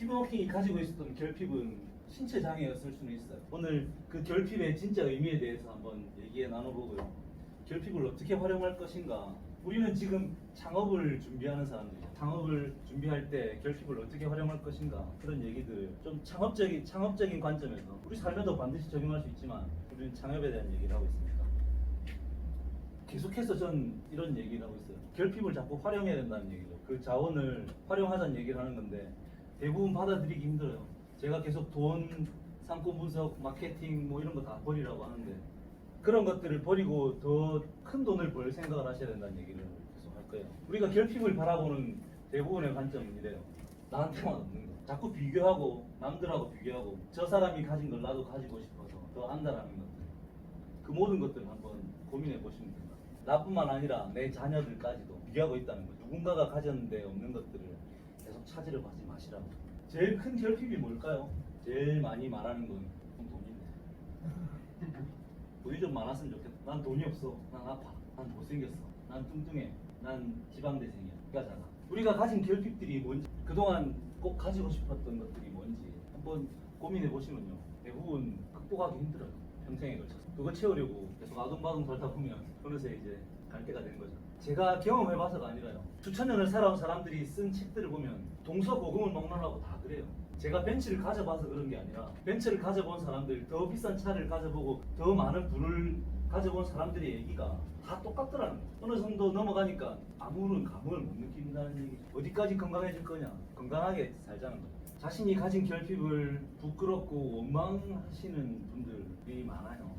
스티븐 호킹이 가지고 있었던 결핍은 신체 장애였을 수는 있어요. 오늘 그 결핍의 진짜 의미에 대해서 한번 얘기해 나눠보고요. 결핍을 어떻게 활용할 것인가. 우리는 지금 창업을 준비하는 사람들이죠. 창업을 준비할 때 결핍을 어떻게 활용할 것인가 그런 얘기들 좀 창업적인 창업적인 관점에서 우리 삶에도 반드시 적용할 수 있지만 우리는 창업에 대한 얘기를 하고 있습니다. 계속해서 전 이런 얘기를 하고 있어요. 결핍을 자꾸 활용해야 된다는 얘기죠. 그 자원을 활용하자는 얘기를 하는 건데 대부분 받아들이기 힘들어요. 제가 계속 돈, 상품 분석, 마케팅 뭐 이런 거 다 버리라고 하는데 그런 것들을 버리고 더 큰 돈을 벌 생각을 하셔야 된다는 얘기를 계속 할 거예요. 우리가 결핍을 바라보는 대부분의 관점은 이래요. 나한테만 없는 거. 자꾸 비교하고 남들하고 비교하고 저 사람이 가진 걸 나도 가지고 싶어서 더 안다라는 것들. 그 모든 것들을 한번 고민해 보시면 됩니다. 나뿐만 아니라 내 자녀들까지도 비교하고 있다는 거죠. 누군가가 가졌는데 없는 것들을 찾으려 하지 마시라고. 제일 큰 결핍이 뭘까요? 제일 많이 말하는 건 돈인데. 돈이 좀 많았으면 좋겠다. 난 돈이 없어. 난 아파. 난 못생겼어. 난 뚱뚱해. 난 지방대생이야. 그가 작아. 우리가 가진 결핍들이 뭔지, 그동안 꼭 가지고 싶었던 것들이 뭔지 한번 고민해 보시면요. 대부분 극복하기 힘들어요. 평생에 걸쳐서. 그거 채우려고 계속 아둥바둥 돌다 보면 어느새 이제 갈 때가 된 거죠. 제가 경험해봐서가 아니라요. 수천 년을 살아온 사람들이 쓴 책들을 보면 동서고금을 먹느라고 다 그래요. 제가 벤츠를 가져봐서 그런 게 아니라 벤츠를 가져본 사람들, 더 비싼 차를 가져보고 더 많은 부를 가져본 사람들의 얘기가 다 똑같더라는 거예요. 어느 정도 넘어가니까 아무런 감흥을 못 느낀다는 얘기죠. 어디까지 건강해질 거냐? 건강하게 살자는 거죠. 자신이 가진 결핍을 부끄럽고 원망하시는 분들이 많아요.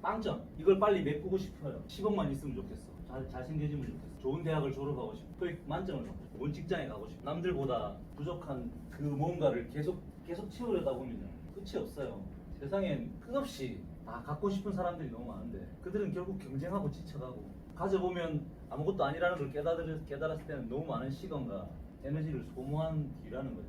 빵점. 이걸 빨리 메꾸고 싶어요. 10억만 있으면 좋겠어. 잘, 잘생겨지면 좋겠어. 좋은 대학을 졸업하고 싶어. 토익 만점을 받고 싶어. 좋은 직장에 가고 싶어. 남들보다 부족한 그 뭔가를 계속 계속 채우려다 보면 끝이 없어요. 세상엔 끝없이 다 갖고 싶은 사람들이 너무 많은데 그들은 결국 경쟁하고 지쳐가고 가져보면 아무것도 아니라는 걸 깨달을, 깨달았을 때는 너무 많은 시간과 에너지를 소모한 뒤라는 거죠.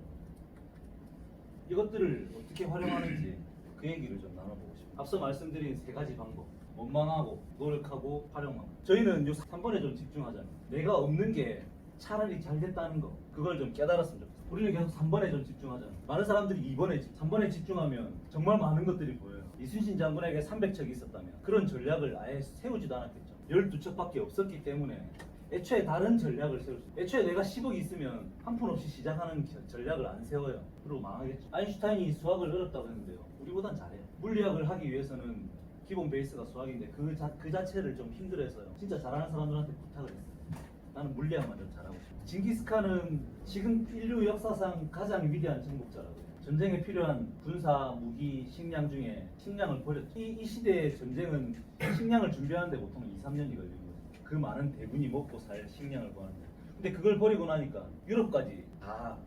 이것들을 어떻게 활용하는지 그 얘기를 좀 나눠보고 싶어요. 앞서 말씀드린 세 가지 방법. 원망하고 노력하고 활용하고. 저희는 요 3번에 좀 집중하자면 내가 없는 게 차라리 잘 됐다는 거 그걸 좀 깨달았으면 좋겠어요. 우리는 계속 3번에 좀 집중하잖아요. 많은 사람들이 2번에 3번에 집중하면 정말 많은 것들이 보여요. 이순신 장군에게 300척이 있었다면 그런 전략을 아예 세우지도 않았겠죠. 12척밖에 없었기 때문에 애초에 다른 전략을 세울 수 애초에 내가 10억이 있으면 한 푼 없이 시작하는 겨- 전략을 안 세워요. 그리고 망하겠죠. 아인슈타인이 수학을 어렵다고 했는데요. 우리보단 잘해요. 물리학을 하기 위해서는 기본 베이스가 수학인데 그, 자, 그 자체를 좀 힘들어해서요. 진짜 잘하는 사람들한테 부탁을 했어요. 나는 물리학만 좀 잘하고 싶어. 징기스칸은 지금 인류 역사상 가장 위대한 정복자라고요. 전쟁에 필요한 군사, 무기, 식량 중에 식량을 버렸죠. 이, 이 시대의 전쟁은 식량을 준비하는데 보통 2, 3년이 걸리는 거죠. 그 많은 대군이 먹고 살 식량을 구하는데. 근데 그걸 버리고 나니까 유럽까지 다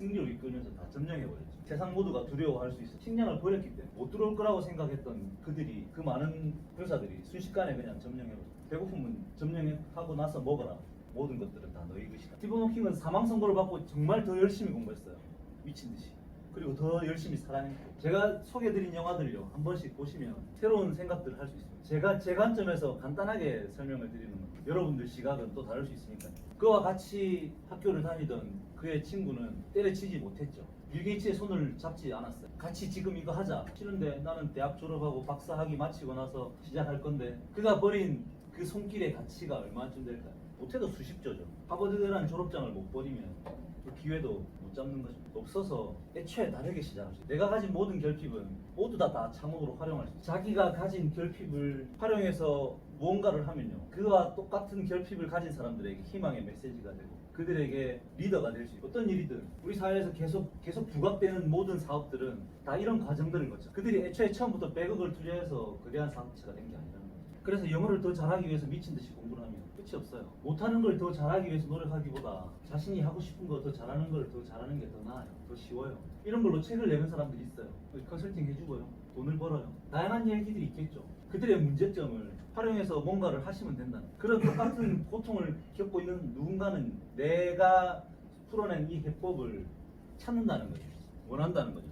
인류를 이끌면서 다 점령해버렸죠. 세상 모두가 두려워할 수 있어. 식량을 버렸기 때문에 못 들어올 거라고 생각했던 그들이 그 많은 군사들이 순식간에 그냥 점령해버렸죠. 배고프면 점령하고 나서 먹어라. 모든 것들은 다 너희 것이다. 스티븐 호킹은 사망 선고를 받고 정말 더 열심히 공부했어요. 미친 듯이. 그리고 더 열심히 살아냈고 제가 소개해드린 영화들요 한 번씩 보시면 새로운 생각들을 할 수 있습니다. 제가 제 관점에서 간단하게 설명을 드리는 건 여러분들 시각은 또 다를 수 있으니까요. 그와 같이 학교를 다니던 그의 친구는 때려치지 못했죠. 빌 게이츠의 손을 잡지 않았어요. 같이 지금 이거 하자. 싫은데 나는 대학 졸업하고 박사 학위 마치고 나서 시작할 건데 그가 버린 그 손길의 가치가 얼마쯤 될까요? 못해도 수십조죠. 하버드대라는 졸업장을 못 버리면 그 기회도 못 잡는 거죠. 없어서 애초에 다르게 시작합시다. 내가 가진 모든 결핍은 모두 다, 다 창업으로 활용할 수 있어요. 자기가 가진 결핍을 활용해서 무언가를 하면요. 그와 똑같은 결핍을 가진 사람들에게 희망의 메시지가 되고 그들에게 리더가 될 수 있고 어떤 일이든 우리 사회에서 계속 계속 부각되는 모든 사업들은 다 이런 과정들을 거쳐. 그들이 애초에 처음부터 100억을 투자해서 거대한 사업체가 된 게 아니라는 거죠. 그래서 영어를 더 잘하기 위해서 미친 듯이 공부를 하면 끝이 없어요. 못하는 걸 더 잘하기 위해서 노력하기보다 자신이 하고 싶은 거 더 잘하는 걸 더 잘하는 게 더 나아요. 더 쉬워요. 이런 걸로 책을 내는 사람들이 있어요. 컨설팅 해주고요. 돈을 벌어요. 다양한 얘기들이 있겠죠. 그들의 문제점을 활용해서 뭔가를 하시면 된다는 그런 똑같은 고통을 겪고 있는 누군가는 내가 풀어낸 이 해법을 찾는다는 거죠. 원한다는 거죠.